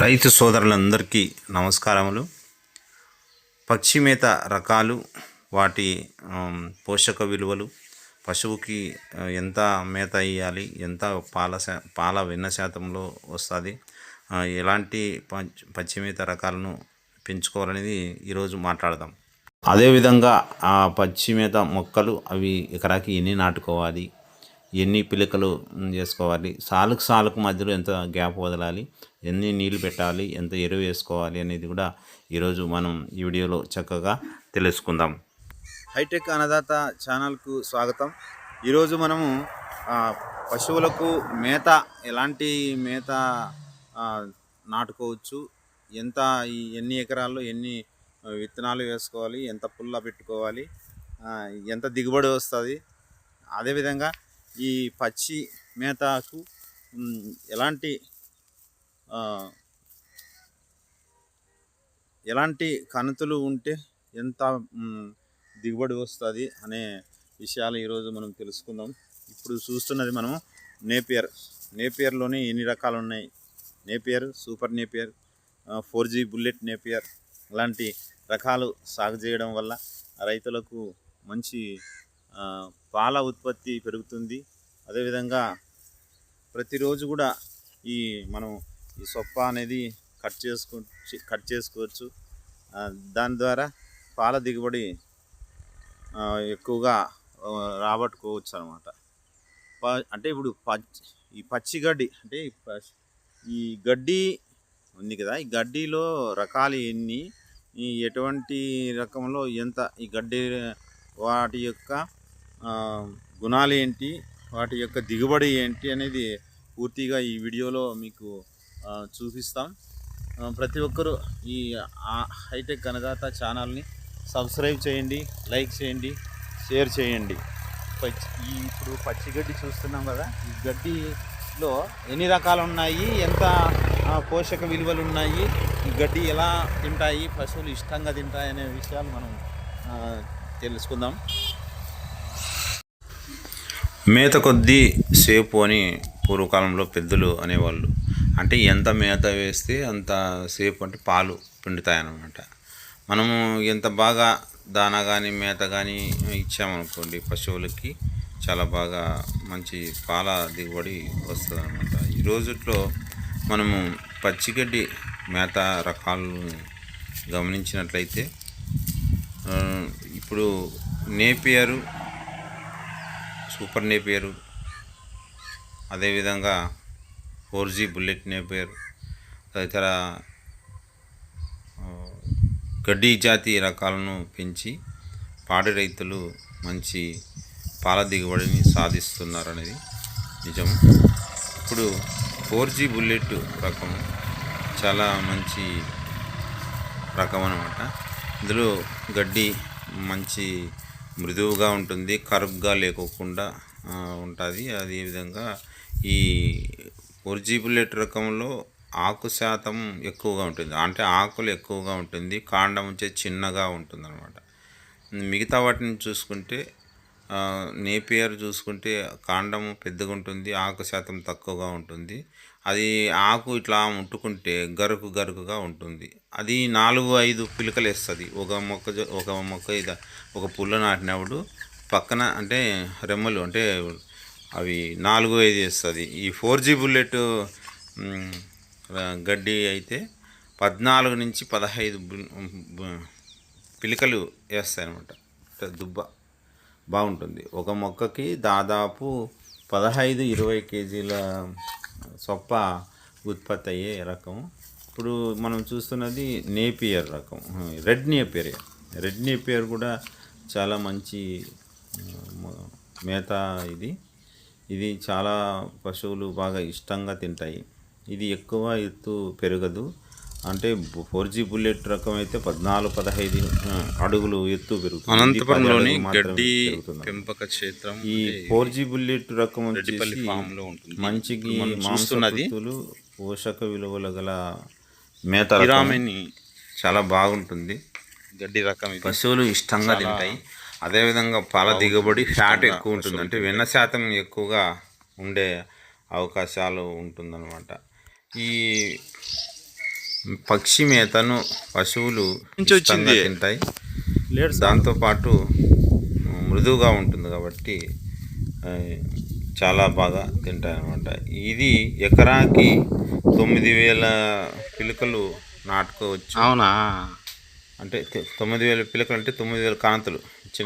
రైతు సోదరులందరికీ నమస్కారములు. పక్షి మేత రకాలు వాటి పోషక విలువలు పశువుకి ఎంత మేత ఇవ్వాలి ఎంత పాల పాల వెన్న శాతంలో వస్తుంది ఎలాంటి పచ్చి మేత రకాలను పెంచుకోవాలనేది ఈరోజు మాట్లాడదాం. అదేవిధంగా ఆ పచ్చి మేత మొక్కలు అవి ఎకరాకి ఎన్ని నాటుకోవాలి ఎన్ని పిలకలు చేసుకోవాలి సాలుకు సాలుకు మధ్యలో ఎంత గ్యాప్ వదలాలి? ఎన్ని నీళ్ళు పెట్టాలి? ఎంత ఎరువు వేసుకోవాలి అనేది కూడా ఈరోజు మనం ఈ వీడియోలో చక్కగా తెలుసుకుందాం. హైటెక్ అన్నదాత ఛానల్కు స్వాగతం. ఈరోజు మనము పశువులకు మేత ఎలాంటి మేత నాటుకోవచ్చు? ఎంత ఎన్ని ఎకరాల్లో ఎన్ని విత్తనాలు వేసుకోవాలి? ఎంత పుల్ల పెట్టుకోవాలి? ఎంత దిగుబడి వస్తుంది? అదేవిధంగా ఈ పచ్చి మేతకు ఎలాంటి ఎలాంటి కణతులు ఉంటే ఎంత దిగుబడి వస్తుంది అనే విషయాలు ఈరోజు మనం తెలుసుకుందాం. ఇప్పుడు చూస్తున్నది మనము నేపియర్. నేపియర్లోని ఎన్ని రకాలు ఉన్నాయి? Napier super Napier four G bullet Napier అలాంటి రకాలు సాగు చేయడం వల్ల రైతులకు మంచి పాల ఉత్పత్తి పెరుగుతుంది. అదేవిధంగా ప్రతిరోజు కూడా ఈ మనం ఈ సొప్ప అనేది కట్ చేసుకో కట్ చేసుకోవచ్చు. దాని ద్వారా పాల దిగుబడి ఎక్కువగా రాబట్టుకోవచ్చు అనమాట అంటే ఇప్పుడు పచ్చి ఈ పచ్చి గడ్డి అంటే ఈ ప- ఈ గడ్డి ఉంది కదా ఈ గడ్డిలో రకాలు ఎన్ని ఈ ఎటువంటి రకంలో ఎంత ఈ గడ్డి వాటి యొక్క గుణాలు ఏంటి? వాటి యొక్క దిగుబడి ఏంటి అనేది పూర్తిగా ఈ వీడియోలో మీకు చూపిస్తాం. ప్రతి ఒక్కరూ ఈ హైటెక్ అన్నదాత ఛానల్ని సబ్స్క్రైబ్ చేయండి లైక్ చేయండి షేర్ చేయండి. పచ్చి ఇప్పుడు పచ్చి గడ్డి చూస్తున్నాం కదా ఈ గడ్డిలో ఎన్ని రకాలు ఉన్నాయి? ఎంత పోషక విలువలు ఉన్నాయి? ఈ గడ్డి ఎలా తింటాయి? పశువులు ఇష్టంగా తింటాయి అనే విషయాలు మనం తెలుసుకుందాం. మేత కొద్దీ సేపు అని పూర్వకాలంలో పెద్దలు అనేవాళ్ళు. అంటే ఎంత మేత వేస్తే అంత సేపు అంటే పాలు పిండుతాయన్నమాట. మనము ఎంత బాగా దానా కానీ మేత కానీ ఇచ్చామనుకోండి పశువులకి చాలా బాగా మంచి పాల దిగుబడి వస్తుంది అనమాట ఈ రోజుల్లో మనము పచ్చిగడ్డి మేత రకాలను గమనించినట్లయితే ఇప్పుడు నేపియరు సూపర్ నేపియరు అదేవిధంగా ఫోర్ జీ బుల్లెట్ నేపియర్ తదితర గడ్డి జాతి రకాలను పెంచి పాడి రైతులు మంచి పాల దిగుబడిని సాధిస్తున్నారు అనేది నిజం. ఇప్పుడు ఫోర్ జీ బుల్లెట్ రకం చాలా మంచి రకం అనమాట ఇందులో గడ్డి మంచి మృదువుగా ఉంటుంది కరుగ్గా లేకోకుండా ఉంటుంది. అదేవిధంగా ఈ ఒరిజి రకంలో ఆకు శాతం ఎక్కువగా ఉంటుంది. అంటే ఆకులు ఎక్కువగా ఉంటుంది కాండం వచ్చే చిన్నగా ఉంటుంది అనమాట మిగతా వాటిని చూసుకుంటే నేపియర్ చూసుకుంటే కాండము పెద్దగా ఉంటుంది ఆకు శాతం తక్కువగా ఉంటుంది. అది ఆకు ఇట్లా ముట్టుకుంటే గరుకు గరుకుగా ఉంటుంది. అది నాలుగు ఐదు పిలకలు వేస్తుంది ఒక మొక్క ఒక మొక్క ఇద ఒక పుల్ల నాటినప్పుడు పక్కన అంటే రెమ్మలు అంటే అవి నాలుగు ఐదు వేస్తుంది. ఈ ఫోర్ జీ బుల్లెట్ గడ్డి అయితే పద్నాలుగు నుంచి పదహైదు పిలకలు వేస్తాయి అనమాట దుబ్బ. బాగుంటుంది. ఒక మొక్కకి దాదాపు పదహైదు ఇరవై కేజీల సొప్ప ఉత్పత్తి అయ్యే రకం. ఇప్పుడు మనం చూస్తున్నది నేపియర్ రకం. Red Napier. రెడ్ నేపియర్ కూడా చాలా మంచి మేత ఇది. ఇది చాలా పశువులు బాగా ఇష్టంగా తింటాయి. ఇది ఎక్కువ ఎత్తు పెరగదు. అంటే ఫోర్ జీ బుల్లెట్ రకం అయితే పద్నాలుగు పదహైదు అడుగులు ఎత్తు పెరుగుతుంది. అనంతపురంలోని గడ్డి. పెంపక క్షేత్రం ఈ ఫోర్ జీ బుల్లెట్ రకం వచ్చేసి మంచికి మాంసకృతులు పోషక విలువలు గల మేత చాలా బాగుంటుంది. గడ్డి రకం పశువులు ఇష్టంగా తింటాయి. అదేవిధంగా పాల దిగుబడి ఫ్యాట్ ఎక్కువ ఉంటుంది. అంటే వెన్న శాతం ఎక్కువగా ఉండే అవకాశాలు ఉంటుందన్నమాట. ఈ పక్షి మేతను పశువులు వచ్చింది. తింటాయి. దాంతోపాటు మృదువుగా ఉంటుంది కాబట్టి చాలా బాగా తింటాయి అన్నమాట ఇది ఎకరాకి తొమ్మిది వేల పిలకలు నాటుకోవచ్చు. అవునా? అంటే తొమ్మిది వేల పిలకలు అంటే తొమ్మిది వేల కాంతులు.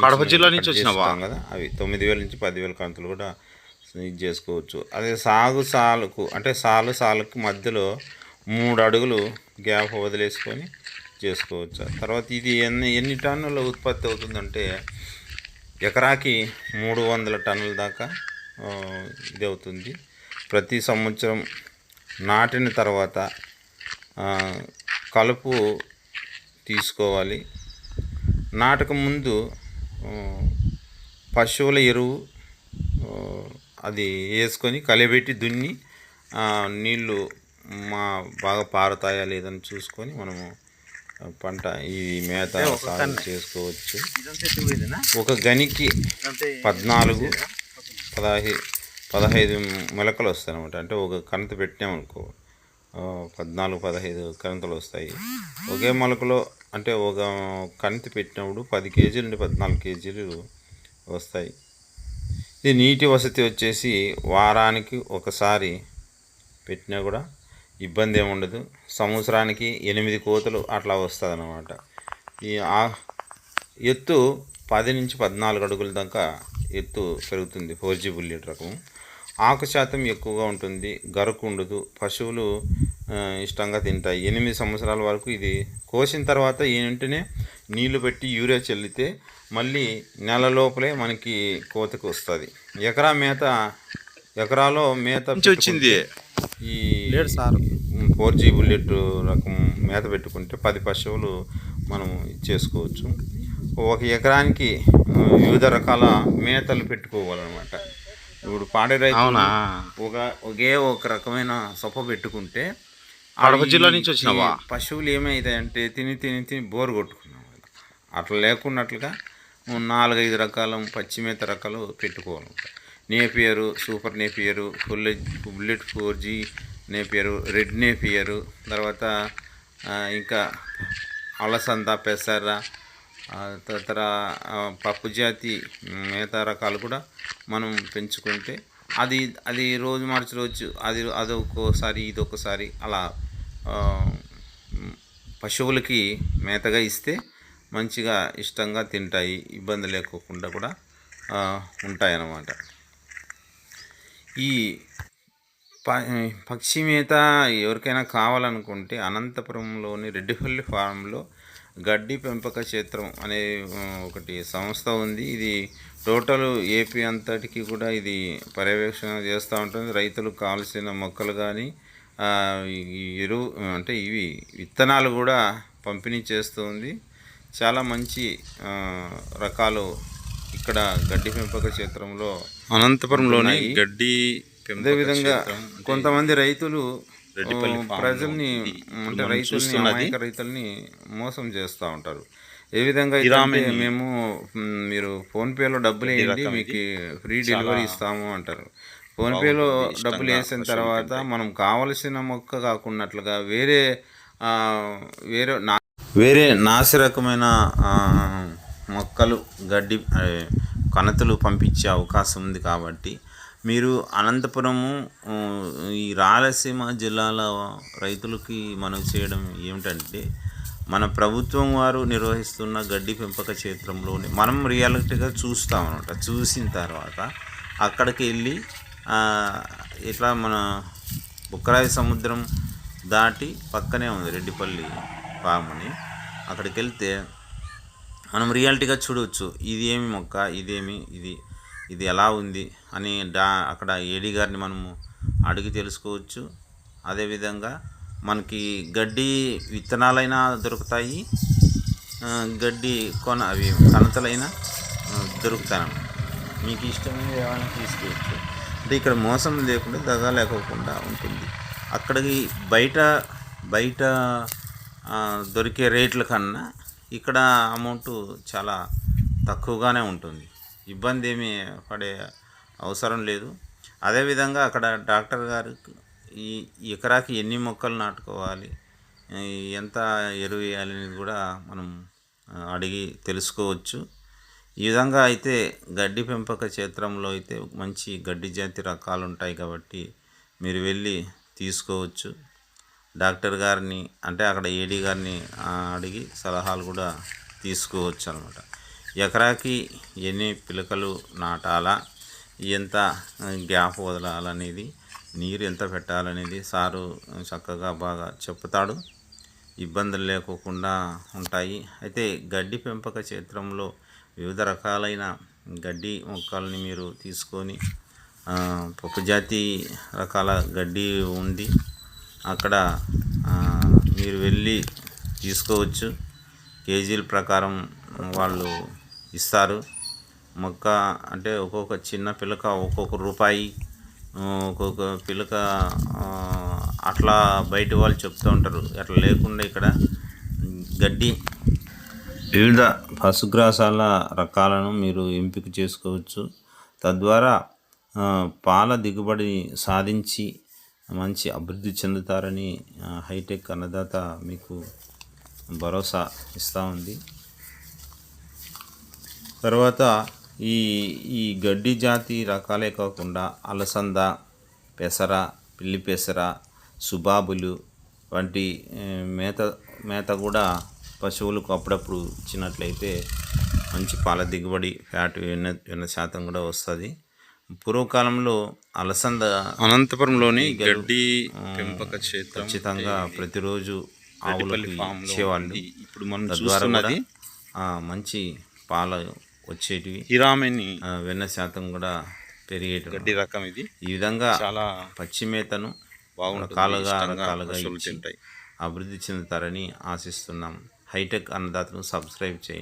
కడప జిల్లా నుంచి వచ్చినవా? చేస్తాం కదా అవి తొమ్మిది వేల నుంచి పదివేల కాంతులు కూడా ఇది చేసుకోవచ్చు. అదే సాగు సాలుకు అంటే సాలు సాలుకు మధ్యలో మూడు అడుగులు గ్యాప్ వదిలేసుకొని చేసుకోవచ్చు? తర్వాత ఇది ఎన్ని ఎన్ని టన్నుల ఉత్పత్తి అవుతుందంటే ఎకరాకి మూడు వందల టన్నుల దాకా ఇది అవుతుంది. ప్రతి సంవత్సరం నాటిన తర్వాత కలుపు తీసుకోవాలి. నాటక ముందు పశువుల ఎరువు అది వేసుకొని కలిపెట్టి దున్ని నీళ్ళు మా బాగా పారుతాయా లేదని చూసుకొని మనము పంట ఈ మేత సాగు చేసుకోవచ్చు. ఒక గనికి పద్నాలుగు పదహై పదహైదు మొలకలు వస్తాయి అనమాట అంటే ఒక కణత పెట్టినామనుకో పద్నాలుగు పదహైదు కణతలు వస్తాయి. ఒకే మొలకలో అంటే ఒక కణితి పెట్టినప్పుడు పది కేజీల నుండి పద్నాలుగు కేజీలు వస్తాయి. ఇది నీటి వసతి వచ్చేసి వారానికి ఒకసారి పెట్టినా కూడా ఇబ్బంది ఏమి ఉండదు. సంవత్సరానికి ఎనిమిది కోతలు అట్లా వస్తుంది అనమాట ఈ ఆ- ఎత్తు పది నుంచి పద్నాలుగు అడుగుల దాకా ఎత్తు పెరుగుతుంది. ఫోర్ జీ బుల్లెట్ రకం. ఆకు శాతం ఎక్కువగా ఉంటుంది. గరకు ఉండదు. పశువులు ఇష్టంగా తింటాయి. ఎనిమిది సంవత్సరాల వరకు ఇది కోసిన తర్వాత ఈ వెంటనే నీళ్ళు పెట్టి యూరియా చల్లితే మళ్ళీ నెల లోపలే మనకి కోతకు వస్తుంది. ఎకరా మేత ఎకరాలో మేత వచ్చింది. ఈ లేడు సార్. ఫోర్ జీ బుల్లెట్ రకం మేత పెట్టుకుంటే పది పశువులు మనం చేసుకోవచ్చు ఒక ఎకరానికి వివిధ రకాల మేతలు పెట్టుకోవాలన్నమాట ఇప్పుడు పాడే? ఒక ఒకే ఒక రకమైన సొప్ప పెట్టుకుంటే కడప జిల్లా నుంచి వచ్చినావా? పశువులు ఏమవుతాయంటే తిని తిని తిని బోరు కొట్టుకున్నాం అట్లా లేకున్నట్లుగా నాలుగైదు రకాల పచ్చిమేత రకాలు పెట్టుకోవాలి Napier super Napier full bullet four G Napier red Napier తర్వాత ఇంకా అలసంద పెసర తదితర పప్పు జాతి మిగతా రకాలు కూడా మనం పెంచుకుంటే అది అది రోజు మార్చి రోజు అది అదొకసారి ఇది ఒకసారి అలా పశువులకి మేతగా ఇస్తే మంచిగా ఇష్టంగా తింటాయి ఇబ్బంది లేకోకుండా కూడా ఉంటాయన్నమాట. ఈ ప పక్షి మేత ఎవరికైనా కావాలనుకుంటే అనంతపురంలోని రెడ్డిపల్లి ఫారంలో గడ్డి పెంపక క్షేత్రం అనే ఒకటి సంస్థ ఉంది. ఇది టోటల్ ఏపీ అంతటికి కూడా ఇది పర్యవేక్షణ చేస్తూ ఉంటుంది. రైతులకు కావాల్సిన మొక్కలు కానీ ఎరువు అంటే ఇవి విత్తనాలు కూడా పంపిణీ చేస్తుంది చాలా మంచి రకాలు ఇక్కడ గడ్డి పెంపక క్షేత్రంలో అనంతపురంలోని. గడ్డి అదేవిధంగా కొంతమంది రైతులు ప్రజల్ని అంటే మనం రైతుల్ని మోసం చేస్తూ ఉంటారు ఏ విధంగా మేము మీరు ఫోన్ పేలో డబ్బులు వేయండి మీకు ఫ్రీ డెలివరీ ఇస్తాము అంటారు ఫోన్ పేలో బాగుంటుంది, ఇష్టంగా డబ్బులు వేసిన తర్వాత. మనం కావలసిన మొక్క కాకున్నట్లుగా వేరే వేరే నా వేరే నాసి రకమైన మొక్కలు గడ్డి కణతలు పంపించే అవకాశం ఉంది కాబట్టి మీరు అనంతపురము ఈ రాయలసీమ జిల్లాల రైతులకి మనం చేయడం ఏమిటంటే మన ప్రభుత్వం వారు నిర్వహిస్తున్న గడ్డి పెంపక క్షేత్రంలోని మనం రియాలిటీగా చూస్తాం అనమాట చూసిన తర్వాత అక్కడికి వెళ్ళి ఇట్లా మన బుక్కరాయి సముద్రం దాటి పక్కనే ఉంది రెడ్డిపల్లి ఫామ్ అని అక్కడికి వెళ్తే మనం రియాలిటీగా చూడవచ్చు ఇది ఏమి మొక్క? ఇదేమి? ఇది ఇది ఎలా ఉంది? అని డా అక్కడ ఏడీ గారిని మనము అడిగి తెలుసుకోవచ్చు. అదేవిధంగా మనకి గడ్డి విత్తనాలైనా దొరుకుతాయి. గడ్డి కొన అవి కణతలైనా దొరుకుతాయి మీకు ఇష్టమైన ఏమైనా తీసుకోవచ్చు. అంటే ఇక్కడ మోసం లేకుండా దగా లేకోకుండా ఉంటుంది. అక్కడికి బయట బయట దొరికే రేట్ల కన్నా ఇక్కడ అమౌంట్ చాలా తక్కువగానే ఉంటుంది. ఇబ్బంది ఏమీ పడే అవసరం లేదు. అదేవిధంగా అక్కడ డాక్టర్ గారు ఈ ఎకరాకి ఎన్ని మొక్కలు నాటుకోవాలి ఎంత ఎరువు వేయాలి అనేది కూడా మనం అడిగి తెలుసుకోవచ్చు. ఈ విధంగా అయితే గడ్డి పెంపక క్షేత్రంలో అయితే మంచి గడ్డి జాతి రకాలు ఉంటాయి కాబట్టి మీరు వెళ్ళి తీసుకోవచ్చు. డాక్టర్ గారిని అంటే అక్కడ ఏడీ గారిని అడిగి సలహాలు కూడా తీసుకోవచ్చు అనమాట ఎకరాకి ఎన్ని పిలకలు నాటాలా ఎంత గ్యాప్ వదలాలనేది నీరు ఎంత పెట్టాలనేది సారు చక్కగా బాగా చెప్తాడు. ఇబ్బందులు లేకోకుండా ఉంటాయి. అయితే గడ్డి పెంపక క్షేత్రంలో వివిధ రకాలైన గడ్డి మొక్కల్ని మీరు తీసుకొని ఆ, పప్పు జాతి రకాల గడ్డి ఉంది అక్కడ మీరు వెళ్ళి తీసుకోవచ్చు. కేజీల ప్రకారం వాళ్ళు ఇస్తారు. మొక్క అంటే ఒక్కొక్క చిన్న పిలక ఒక్కొక్క రూపాయి ఒక్కొక్క పిలక అట్లా బయట వాళ్ళు చెప్తూ ఉంటారు. అట్లా లేకుండా ఇక్కడ గడ్డి వివిధ పశుగ్రాసాల రకాలను మీరు ఎంపిక చేసుకోవచ్చు. తద్వారా పాల దిగుబడి సాధించి మంచి అభివృద్ధి చెందుతారని హైటెక్ అన్నదాత మీకు భరోసా ఇస్తూ ఉంది. తర్వాత ఈ ఈ గడ్డి జాతి రకాలే కాకుండా అలసంద పెసర పిల్లి పెసర సుబాబులు వంటి మేత మేత కూడా పశువులకు అప్పుడప్పుడు ఇచ్చినట్లయితే మంచి పాల దిగుబడి ఫ్యాట్ వెన్న వెన్న శాతం కూడా వస్తుంది. పూర్వకాలంలో అలసంద అనంతపురంలోని గడ్డి పెంపక క్షేత్రం ఖచ్చితంగా ప్రతిరోజు ఆవులకు ఇచ్చేవాళ్ళు. ఇప్పుడు మనం తద్వారా కూడా, మంచి పాలు వచ్చేటివి. హిరామెని వెన్న శాతం కూడా పెరిగేటి గడ్డి రకం ఇది. ఈ విధంగా చాలా పచ్చి మేతను బాగుంటుంది రకాలుగా అభివృద్ధి చెందుతారని ఆశిస్తున్నాం. హైటెక్ అన్నదాతను సబ్స్క్రైబ్ చేయండి.